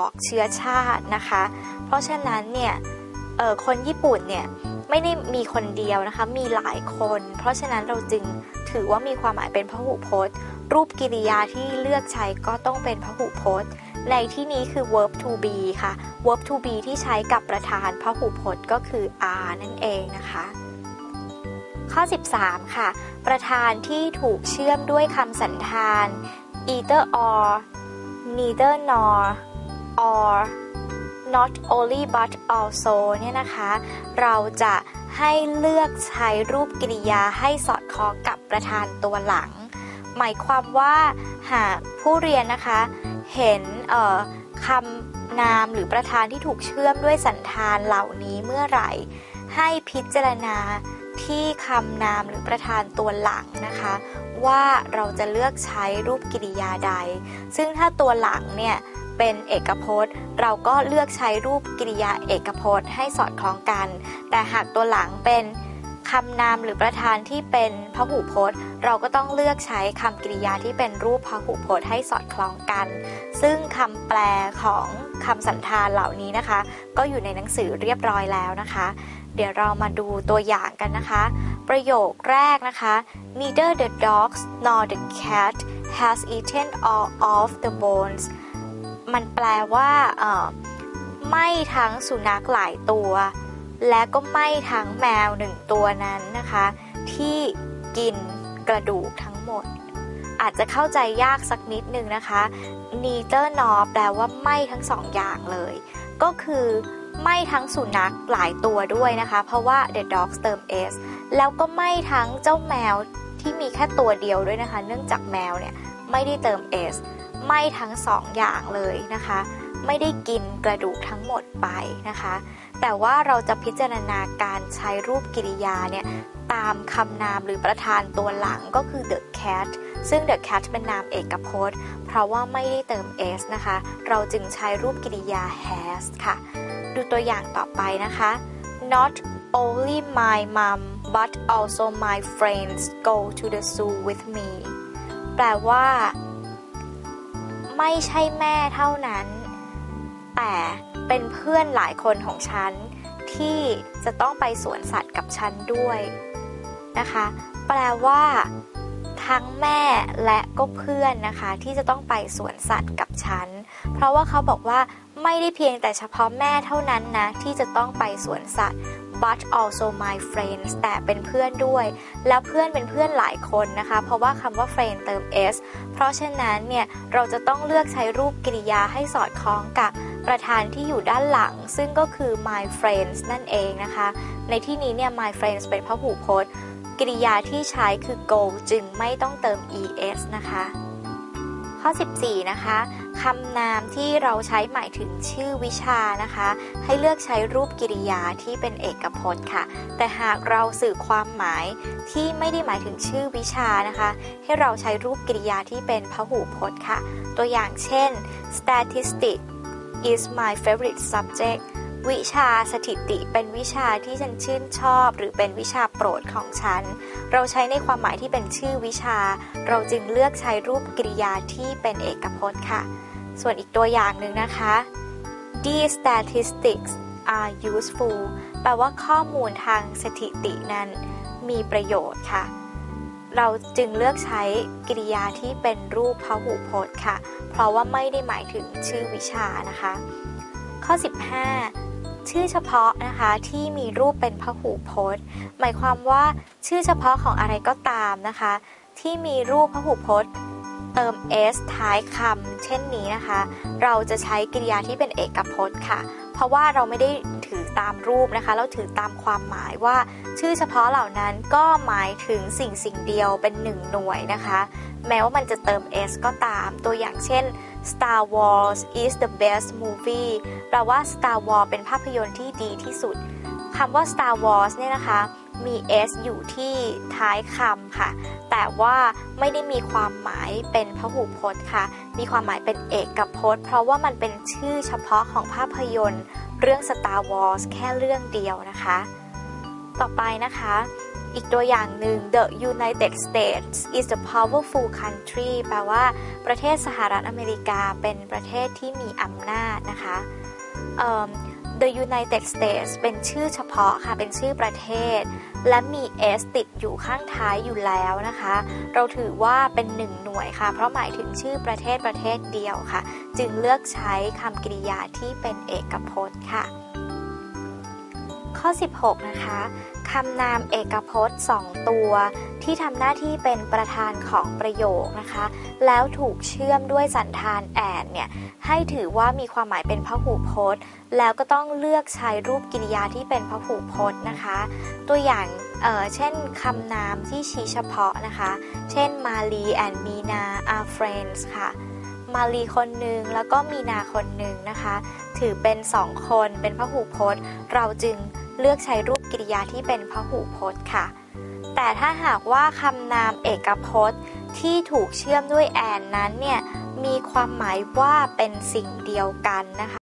ออกเชื้อชาตินะคะ เพราะฉะนั้นเนี่ยคนญี่ปุ่นเนี่ยไม่ได้มีคนเดียวนะคะ มีหลายคน เพราะฉะนั้นเราจึงถือว่ามีความหมายเป็นพหุพจน์ รูปกิริยาที่เลือกใช้ก็ต้องเป็นพหุพจน์ ในที่นี้คือ verb to be ค่ะ verb to be ที่ใช้กับประธานพหุพจน์ก็คือ are นั่นเองนะคะ ข้อ 13 ค่ะ ประธานที่ถูกเชื่อมด้วยคำสันธาน either or neither nor or not only but also เนี่ยนะคะ เราจะให้เลือกใช้รูปกริยาให้สอดคล้องกับประธานตัวหลัง หมายความว่าหากผู้เรียนนะคะ เห็นคำนามหรือประธานที่ถูกเชื่อมด้วยสันธานเหล่านี้เมื่อไหร่ ให้พิจารณาที่คำนามหรือประธานตัวหลังนะคะ ว่าเราจะเลือกใช้รูปกริยาใด ซึ่งถ้าตัวหลังเนี่ย เป็นเอกพจน์ เราก็เลือกใช้รูปกริยาเอกพจน์ให้สอดคล้องกัน แต่หากตัวหลังเป็นคำนามหรือประธานที่เป็นพหูพจน์ เราก็ต้องเลือกใช้คำกริยาที่เป็นรูปพหูพจน์ให้สอดคล้องกัน ซึ่งคำแปลของคำสันธานเหล่านี้นะคะ ก็อยู่ในหนังสือเรียบร้อยแล้วนะคะ เดี๋ยวเรามาดูตัวอย่างกันนะคะ ประโยคแรกนะคะ neither the dogs nor the cat has eaten all of the bones มันแปลว่าไม่ทั้งสุนัขหลายตัว และก็ไม่ทั้งแมวหนึ่งตัวนั้นนะคะ ที่กินกระดูกทั้งหมด อาจจะเข้าใจยากสักนิดนึงนะคะ neither nor แปลว่าไม่ทั้งสองอย่างเลย ก็คือไม่ทั้งสุนัขหลายตัวด้วยนะคะ เพราะว่า the dogs เติม s แล้วก็ไม่ทั้งเจ้าแมวที่มีแค่ตัวเดียวด้วยนะคะ เนื่องจากแมวเนี่ย ไม่ได้เติม s ไม่ทั้งสองอย่างเลยนะคะ ไม่ได้กินกระดูกทั้งหมดไปนะคะ แต่ว่าเราจะพิจารณาการใช้รูปกริยาเนี่ยตามคำนามหรือประธานตัวหลังก็คือ the cat ซึ่ง the cat เป็นนามเอกพจน์ เพราะว่าไม่ได้เติม s นะคะ เราจึงใช้รูปกริยา has ค่ะ ดูตัวอย่างต่อไปนะคะ not only my mom but also my friends go to the zoo with me แปลว่า ไม่ใช่แม่เท่านั้น แต่เป็นเพื่อนหลายคนของฉัน ที่จะต้องไปสวนสัตว์กับฉันด้วยนะคะ แปลว่า ทั้งแม่และก็เพื่อนนะคะ ที่จะต้องไปสวนสัตว์กับฉัน เพราะว่าเขาบอกว่าไม่ได้เพียงแต่เฉพาะแม่เท่านั้นนะ ที่จะต้องไปสวนสัตว์ but also my friends แต่เป็นเพื่อนด้วย แล้วเพื่อนเป็นเพื่อนหลายคนนะคะ เพราะว่าคำว่า friend เติม s เพราะฉะนั้นเนี่ยเราจะต้องเลือกใช้รูปกริยาให้สอดคล้องกับประธานที่อยู่ด้านหลัง ซึ่งก็คือ my friends นั่นเองนะคะ ในที่นี้เนี่ย my friends เป็นพหูพจน์กริยาที่ใช้คือ go จึงไม่ต้องเติม es นะคะ ข้อ 14 นะคะ คำนามที่เราใช้หมายถึงชื่อวิชานะคะ ให้เลือกใช้รูปกิริยาที่เป็นเอกพจน์ค่ะ แต่หากเราสื่อความหมายที่ไม่ได้หมายถึงชื่อวิชานะคะ ให้เราใช้รูปกิริยาที่เป็นพหูพจน์ค่ะ ตัวอย่างเช่น statistics is my favorite subject วิชาสถิติเป็นวิชาที่ฉันชื่นชอบ หรือเป็นวิชาโปรดของฉัน เราใช้ในความหมายที่เป็นชื่อวิชา เราจึงเลือกใช้รูปกริยาที่เป็นเอกพจน์ค่ะ ส่วนอีกตัวอย่างหนึ่งนะคะ these statistics are useful แปลว่าข้อมูลทางสถิตินั้นมีประโยชน์ค่ะ เราจึงเลือกใช้กริยาที่เป็นรูปพหูพจน์ค่ะ เพราะว่าไม่ได้หมายถึงชื่อวิชานะคะ ข้อ 15 ชื่อเฉพาะนะคะที่มีรูปเป็นพหูพจน์ หมายความว่าชื่อเฉพาะของอะไรก็ตามนะคะ ที่มีรูปพหูพจน์ เติม s ท้ายคำเช่นนี้นะคะ เราจะใช้กริยาที่เป็นเอกพจน์ค่ะ เพราะว่าเราไม่ได้ถือตามรูปนะคะ เราถือตามความหมายว่า ชื่อเฉพาะเหล่านั้นก็หมายถึงสิ่งสิ่งเดียวเป็นหนึ่งหน่วยนะคะ แม้ว่ามันจะเติม s ก็ตามตัวอย่างเช่น Star Wars is the best movie แปลว่า Star Wars เป็นภาพยนตร์ที่ดีที่สุดคำว่า Star Wars เนี่ยนะคะ มี s อยู่ที่ท้ายคำค่ะ แต่ว่าไม่ได้มีความหมายเป็นพหูพจน์ค่ะ มีความหมายเป็นเอกพจน์ เพราะว่ามันเป็นชื่อเฉพาะของภาพยนตร์ เรื่อง Star Wars แค่เรื่องเดียวนะคะ ต่อไปนะคะ อีกตัวอย่างหนึ่ง the United States is a powerful country แปลว่าประเทศสหรัฐอเมริกาเป็นประเทศที่มีอำนาจนะคะ The United States เป็นชื่อเฉพาะค่ะ เป็นชื่อประเทศ และมี s ติดอยู่ข้างท้ายอยู่แล้วนะคะ เราถือว่าเป็นหนึ่งหน่วยค่ะ เพราะหมายถึงชื่อประเทศประเทศเดียวค่ะ จึงเลือกใช้คำกริยาที่เป็นเอกพจน์ค่ะ ข้อ 16 นะคะ คำนามเอกพจน์2ตัว ที่ทำหน้าที่เป็นประธานของประโยคนะคะ แล้วถูกเชื่อมด้วยสันธานแอนเนี่ยให้ถือว่ามีความหมายเป็นพหูพจน์ แล้วก็ต้องเลือกใช้รูปกิริยาที่เป็นพหูพจน์นะคะ ตัวอย่างเเช่นคำนามที่ชี้เฉพาะนะคะ เช่นมาลีแอนมีนา are friends ค่ะมาลีคนหนึ่งแล้วก็มีนาคนหนึ่งนะคะ ถือเป็นสองคนเป็นพหูพจน์ เราจึง เลือกใช้รูปกริยาที่เป็นพหูพจน์ค่ะ แต่ถ้าหากว่าคำนามเอกพจน์ที่ถูกเชื่อมด้วยแอนนั้นเนี่ยมีความหมายว่าเป็นสิ่งเดียวกันนะคะ